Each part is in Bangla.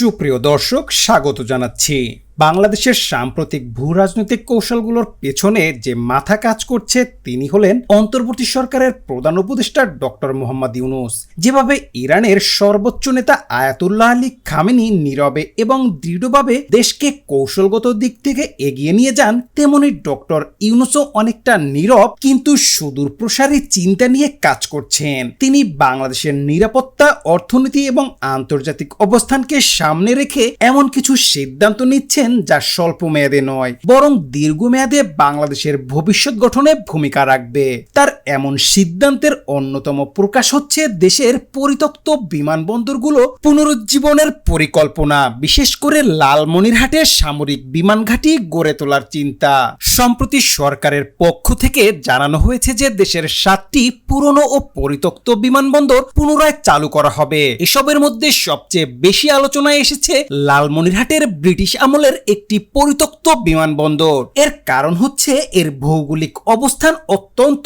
সুপ্রিয় দর্শক স্বাগত জানাচ্ছি। বাংলাদেশের সাম্প্রতিক ভূ রাজনৈতিক কৌশলগুলোর পেছনে যে মাথা কাজ করছে, তিনি হলেন অন্তর্বর্তী সরকারের প্রধান উপদেষ্টা ডক্টর মোহাম্মদ ইউনুস। যেভাবে ইরানের সর্বোচ্চ নেতা আয়াতুল্লাহ আলী খামেনি নীরবে এবং দৃঢ়ভাবে দেশকে কৌশলগত দিক থেকে এগিয়ে নিয়ে যান, তেমনি ডক্টর ইউনুসও অনেকটা নীরব, কিন্তু সুদূর প্রসারী চিন্তা নিয়ে কাজ করছেন। তিনি বাংলাদেশের নিরাপত্তা, অর্থনীতি এবং আন্তর্জাতিক অবস্থানকে সামনে রেখে এমন কিছু সিদ্ধান্ত নিচ্ছেন যা স্বল্প মেয়াদে নয় বরং দীর্ঘমেয়াদে বাংলাদেশের ভবিষ্যৎ গঠনে ভূমিকা রাখবে। তার এমন সিদ্ধান্তের অন্যতম প্রকাশ হচ্ছে দেশের পরিত্যক্ত বিমানবন্দরগুলো পুনরুজ্জীবনের পরিকল্পনা, বিশেষ করে লালমনিরহাটের সামরিক বিমান ঘাঁটি গড়ে তোলার চিন্তা। সম্প্রতি সরকারের পক্ষ থেকে জানানো হয়েছে যে দেশের সাতটি পুরনো ও পরিত্যক্ত বিমানবন্দর পুনরায় চালু করা হবে। এসবের মধ্যে সবচেয়ে বেশি আলোচনায় এসেছে লালমনিরহাটের ব্রিটিশ আমলের একটি পরিত্যক্ত বিমানবন্দর। এর কারণ হচ্ছে এর ভৌগোলিক অবস্থান অত্যন্ত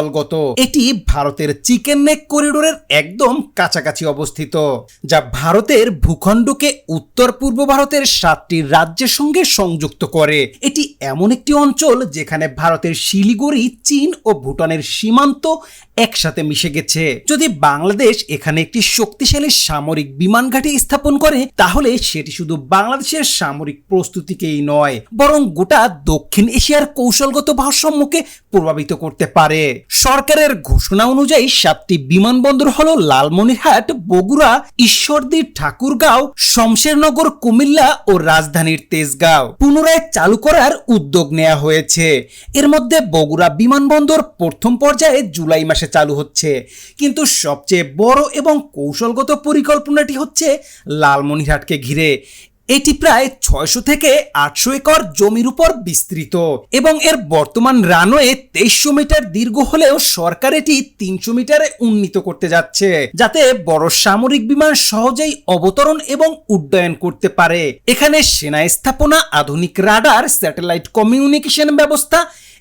কৌশলগত এটি ভারতের চিকেন নেক করিডোরের একদম কাছাকাছি অবস্থিত, যা ভারতের ভূখণ্ডকে উত্তর পূর্ব ভারতের সাতটি রাজ্যের সঙ্গে সংযুক্ত করে। এটি এমন একটি অঞ্চল যেখানে ভারতের শিলিগুড়ি, চীন ও ভুটানের সীমান্ত একসাথে মিশে গেছে। যদি বাংলাদেশ এখানে একটি শক্তিশালী সামরিক বিমান ঘাঁটি স্থাপন করে, তাহলে সেটি শুধু বাংলাদেশের সামরিক প্রস্তুতিকেই নয়, বরং গোটা দক্ষিণ এশিয়ার কৌশলগত ভারসাম্যকে প্রভাবিত করতে পারে। সরকারের ঘোষণা অনুযায়ী সাতটি বিমানবন্দর হল লালমনিরহাট, বগুড়া, ঈশ্বরদী, ঠাকুরগাঁও, শমশেরনগর, কুমিল্লা ও রাজধানীর তেজগাঁও। পুনরায় চালু করার উদ্যোগ নেওয়া হয়েছে। এর মধ্যে বগুড়া বিমানবন্দর প্রথম পর্যায়ে জুলাই মাসে চালু হচ্ছে। কিন্তু সবচেয়ে বড় এবং কৌশলগত পরিকল্পনাটি হচ্ছে লালমনিরহাটকে ঘিরে। এটি প্রায় ছয়শো থেকে আটশো একর জমির উপর বিস্তৃত এবং এর বর্তমান রানওয়ে তেইশশো মিটার দীর্ঘ হলেও সরকার এটি তিনশো মিটারে উন্নীত করতে যাচ্ছে, যাতে বড় সামরিক বিমান সহজেই অবতরণ এবং উড্ডয়ন করতে পারে। এখানে সেনা স্থাপনা, আধুনিক রাডার, স্যাটেলাইট কমিউনিকেশন ব্যবস্থা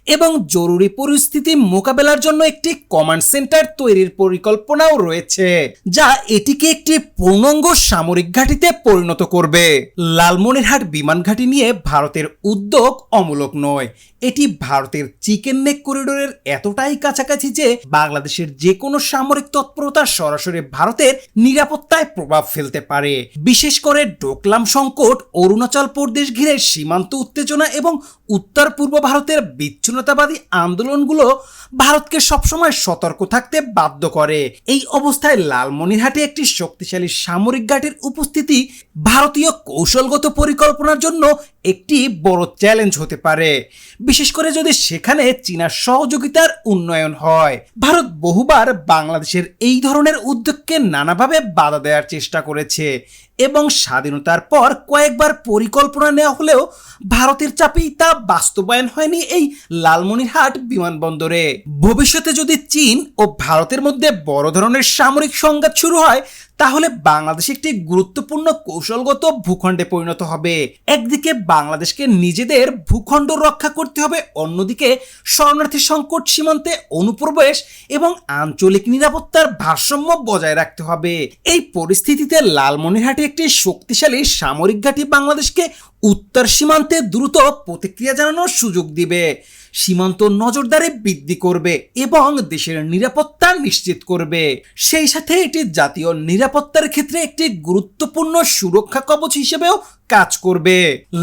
এবং জরুরি পরিস্থিতি মোকাবেলার জন্য একটি কমান্ড সেন্টার তৈরির পরিকল্পনাও রয়েছে, যা এটিকে একটি পূর্ণাঙ্গ সামরিক ঘাঁটিতে পরিণত করবে। লালমনিরহাট বিমান ঘাঁটি নিয়ে ভারতের উদ্যোগ অমূলক নয় এটি ভারতের চিকেন নেক করিডোরের এতটাই কাছাকাছি যে বাংলাদেশের যে কোনো সামরিক তৎপরতা সরাসরি ভারতের নিরাপত্তায় প্রভাব ফেলতে পারে। বিশেষ করে ডোকলাম সংকট, অরুণাচল প্রদেশ ঘিরে সীমান্ত উত্তেজনা এবং উত্তর পূর্ব ভারতের বিচ্ছিন্নতাবাদী আন্দোলনগুলো ভারতকে সবসময় সতর্ক থাকতে বাধ্য করে। এই অবস্থায় লালমনিরহাটে একটি শক্তিশালী সামরিক ঘাটের উপস্থিতি ভারতীয় কৌশলগত পরিকল্পনার জন্য একটি বড় চ্যালেঞ্জ হতে পারে। বিশেষ করে যদি সেখানে চীনা সহযোগিতার উন্নয়ন হয়। ভারত বহুবার বাংলাদেশের এই ধরনের উদ্যোগকে নানাভাবে বাধা দেওয়ার চেষ্টা করেছে। এবং স্বাধীনতার পর কয়েকবার পরিকল্পনা নেওয়া হলেও ভারতের চাপেই তা বাস্তবায়ন হয়নি এই লালমনিরহাট বিমানবন্দরে। ভবিষ্যতে যদি চীন ও ভারতের মধ্যে বড় ধরনের সামরিক সংঘাত শুরু হয়, তাহলে বাংলাদেশ একটি গুরুত্বপূর্ণ কৌশলগত ভূখণ্ডে পরিণত হবে। একদিকে বাংলাদেশকে নিজেদের ভূখণ্ড রক্ষা করতে হবে, অন্যদিকে শরণার্থী সংকট সীমান্তে অনুপ্রবেশ এবং আঞ্চলিক নিরাপত্তার ভারসাম্য বজায় রাখতে হবে। এই পরিস্থিতিতে লালমনিরহাটে একটি শক্তিশালী সামরিক ঘাঁটি বাংলাদেশকে উত্তর সীমান্তে দ্রুত প্রতিক্রিয়া জানানোর সুযোগ দিবে। সীমান্ত নজরদারি বৃদ্ধি করবে এবং দেশের নিরাপত্তা নিশ্চিত করবে। সেই সাথে এটি জাতীয় নিরাপত্তার ক্ষেত্রে একটি গুরুত্বপূর্ণ সুরক্ষা কবচ হিসেবেও কাজ করবে।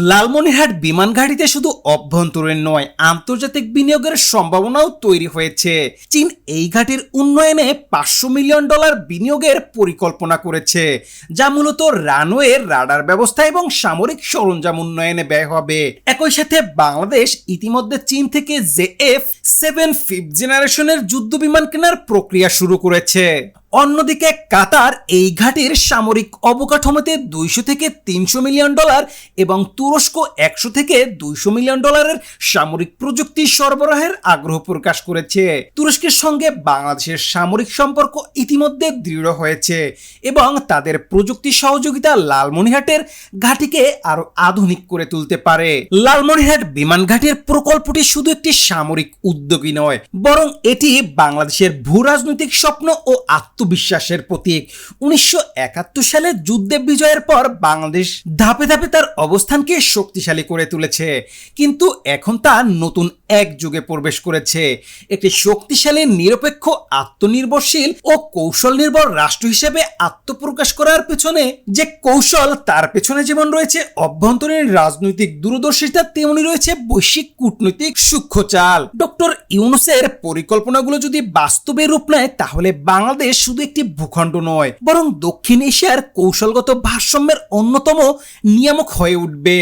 লালমনিরহাট বিমান ঘাঁটিতে শুধু অভ্যন্তরীণ নয়, আন্তর্জাতিক বিনিয়োগের সম্ভাবনাও তৈরি হয়েছে। চীন এই ঘাটির উন্নয়নে পাঁচশো মিলিয়ন ডলার বিনিয়োগের পরিকল্পনা করেছে, যা মূলত রানওয়ে রাডার ব্যবস্থা এবং সামরিক সরঞ্জাম উন্নয়নে ব্যয় হবে। একই সাথে বাংলাদেশ ইতিমধ্যে চীন থেকে জে এফ সেভেন ফিফথ জেনারেশনের যুদ্ধ বিমান কেনার প্রক্রিয়া শুরু করেছে। অন্যদিকে কাতার এই ঘাটির সামরিক অবকাঠামোতে দুইশো থেকে তিনশো মিলিয়ন ডলার এবং তুরস্ক একশো থেকে দুইশো মিলিয়ন ডলারের সামরিক প্রযুক্তি সরবরাহের আগ্রহ প্রকাশ করেছে। তুরস্কের সঙ্গে বাংলাদেশের সামরিক সম্পর্ক ইতিমধ্যে দৃঢ় হয়েছে এবং তাদের প্রযুক্তি সহযোগিতা লালমনিরহাটের ঘাটিকে আরও আধুনিক করে তুলতে পারে। লালমনিরহাট বিমান ঘাটির প্রকল্পটি শুধু একটি সামরিক উদ্যোগই নয়, বরং এটি বাংলাদেশের ভূ রাজনৈতিক স্বপ্ন ও আত্ম আত্মবিশ্বাসের প্রতীক। উনিশশো একাত্তর সালে যুদ্ধে বিজয়ের পর বাংলাদেশ ধাপে ধাপে তার অবস্থানকে শক্তিশালী করে তুলেছে। কিন্তু এখন তা নতুন এক যুগে প্রবেশ করেছে। একটি শক্তিশালী, নিরপেক্ষ, আত্মনির্ভরশীল ও কৌশল নির্ভর রাষ্ট্র হিসেবে আত্মপ্রকাশ করার পেছনে যে কৌশল, তার পেছনে যেমন রয়েছে অভ্যন্তরীণ রাজনৈতিক দূরদর্শিতা, তেমনি রয়েছে বৈশ্বিক কূটনৈতিক সূক্ষ্ম চাল ডক্টর ইউনুসের পরিকল্পনাগুলো যদি বাস্তবে রূপ নেয়, তাহলে বাংলাদেশ শুধু একটি ভূখণ্ড নয়, বরং দক্ষিণ এশিয়ার কৌশলগত ভারসাম্যের অন্যতম নিয়ামক হয়ে উঠবে।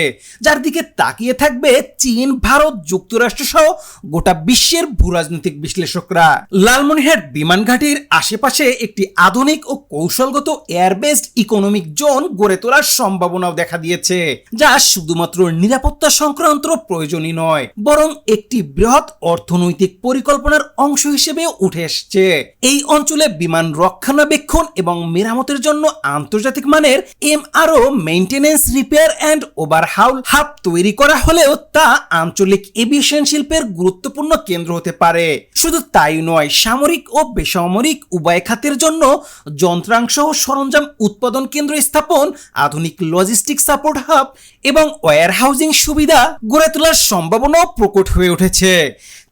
যার দিকে তাকিয়ে থাকবে চীন, ভারত, যুক্তরাষ্ট্র সহ গোটা বিশ্বের ভূরাজনৈতিক বিশ্লেষকরা। লালমনিরহাট বিমান ঘাটির আশেপাশে একটি আধুনিক ও কৌশলগত এয়ারবেসড ইকোনমিক জোন গড়ে তোলার সম্ভাবনাও দেখা দিয়েছে, যা শুধুমাত্র নিরাপত্তা সংক্রান্ত প্রয়োজনই নয়, বরং একটি বৃহৎ অর্থনৈতিক পরিকল্পনার অংশ হিসেবে উঠে এসছে। এই অঞ্চলে বিমান রক্ষণাবেক্ষণ এবং মেরামতের জন্য আন্তর্জাতিক মানের MRO maintenance, repair and overhaul hub তৈরি করা হলেও তা আঞ্চলিক এভিয়েশন শিল্পের গুরুত্বপূর্ণ কেন্দ্র হতে পারে। শুধু তাই নয়, সামরিক ও বেসামরিক উভয় খাতের জন্য যন্ত্রাংশ ও সরঞ্জাম উৎপাদন কেন্দ্র স্থাপন, আধুনিক লজিস্টিক সাপোর্ট হাব এবং ওয়্যার হাউজিং সুবিধা গড়ে তোলার সম্ভাবনাও প্রকট হয়ে উঠেছে।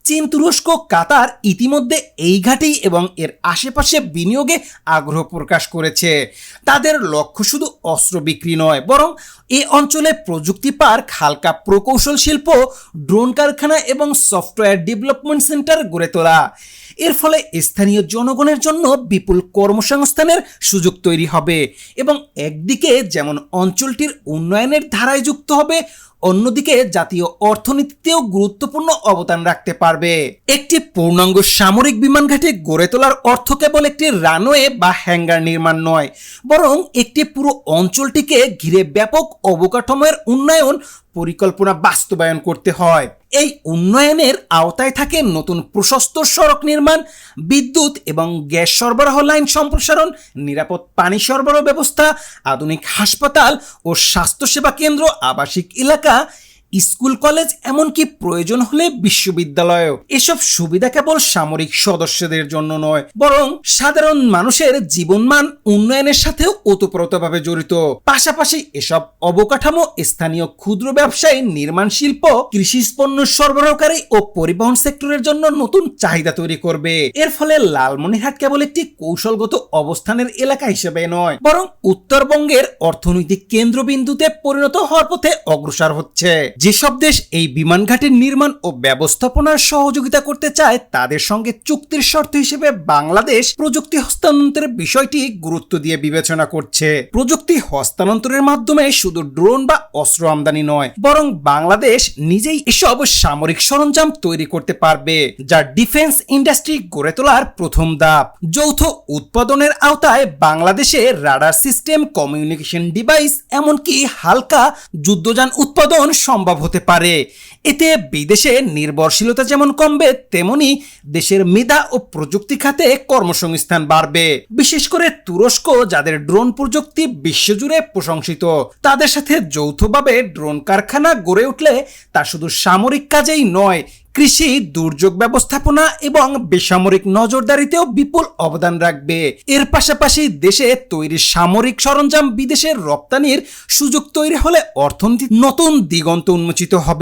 চীন তুরস্ক কাতার ইতিমধ্যে এই ঘাটি এবং এর আশেপাশে বিনিয়োগে আগ্রহ প্রকাশ করেছে। তাদের লক্ষ্য শুধু অস্ত্র বিক্রি নয়, বরং এ অঞ্চলে প্রযুক্তি পার্ক, হালকা প্রকৌশল শিল্প, ড্রোন কারখানা এবং সফটওয়্যার ডেভেলপমেন্ট সেন্টার গড়ে তোলা। এর ফলে স্থানীয় জনগণের জন্য বিপুল কর্মসংস্থানের সুযোগ তৈরি হবে এবং একদিকে যেমন অঞ্চলটির উন্নয়নের ধারায় যুক্ত হবে, অন্যদিকে জাতীয় অর্থনীতিতেও গুরুত্বপূর্ণ অবদান রাখতে পারবে। একটি পূর্ণাঙ্গ সামরিক বিমান ঘাঁটি গড়ে তোলার অর্থ কেবল একটি রানওয়ে বা হ্যাঙ্গার নির্মাণ নয়, বরং একটি পুরো অঞ্চলটিকে ঘিরে ব্যাপক অবকাঠামোর উন্নয়ন পরিকল্পনা বাস্তবায়ন করতে হয়। এই উন্নয়নের আওতায় থাকে নতুন প্রশস্ত সড়ক নির্মাণ, বিদ্যুৎ এবং গ্যাস সরবরাহ লাইন সম্প্রসারণ, নিরাপদ পানি সরবরাহ ব্যবস্থা, আধুনিক হাসপাতাল ও স্বাস্থ্যসেবা কেন্দ্র, আবাসিক এলাকা স্কুল, কলেজ, এমনকি প্রয়োজন হলে বিশ্ববিদ্যালয়ও। এসব সুবিধা কেবল সামরিক সদস্যদের জন্য নয়, বরং সাধারণ মানুষের জীবনমান উন্নয়নের সাথেও ওতপ্রোতভাবে জড়িত। পাশাপাশি এসব অবকাঠামো স্থানীয় ক্ষুদ্র ব্যবসায়ী, নির্মাণ শিল্প, কৃষি পণ্য সরবরাহকারী ও পরিবহন সেক্টরের জন্য নতুন চাহিদা তৈরি করবে। এর ফলে লালমনিরহাট কেবল একটি কৌশলগত অবস্থানের এলাকা হিসেবে নয়, বরং উত্তরবঙ্গের অর্থনৈতিক কেন্দ্রবিন্দুতে পরিণত হওয়ার পথে অগ্রসর হচ্ছে। যেসব দেশ এই বিমান ঘাটির নির্মাণ ও ব্যবস্থাপনার সহযোগিতা করতে চায়, তাদের সঙ্গে চুক্তির শর্ত হিসেবে বাংলাদেশ প্রযুক্তি হস্তান্তরের বিষয়টি গুরুত্ব দিয়ে বিবেচনা করছে। প্রযুক্তি হস্তান্তরের মাধ্যমে শুধু ড্রোন বা অস্ত্র আমদানি নয়, বরং বাংলাদেশ নিজেই এসব সামরিক সরঞ্জাম তৈরি করতে পারবে, যা ডিফেন্স ইন্ডাস্ট্রি গড়ে তোলার প্রথম ধাপ। যৌথ উৎপাদনের আওতায় বাংলাদেশে রাডার সিস্টেম, কমিউনিকেশন ডিভাইস, এমনকি হালকা যুদ্ধযান উৎপাদন সম্ভব হতে পারে। এতে বিদেশে নির্ভরশীলতা যেমন কমবে, তেমনি দেশের মেধা ও প্রযুক্তি খাতে কর্মসংস্থান বাড়বে। বিশেষ করে তুরস্ক, যাদের ড্রোন প্রযুক্তি বিশ্বজুড়ে প্রশংসিত। তাদের সাথে যৌথভাবে ড্রোন কারখানা গড়ে উঠলে তা শুধু সামরিক কাজেই নয় কৃষি, দুর্যোগ ব্যবস্থাপনা এবং বেসামরিক নজরদারিতেও বিপুল অবদান রাখবে। এর পাশাপাশি দেশে তৈরি সামরিক সরঞ্জাম বিদেশের রপ্তানির সুযোগ তৈরি হলে অর্থনীতি নতুন দিগন্ত উন্মোচিত হবে।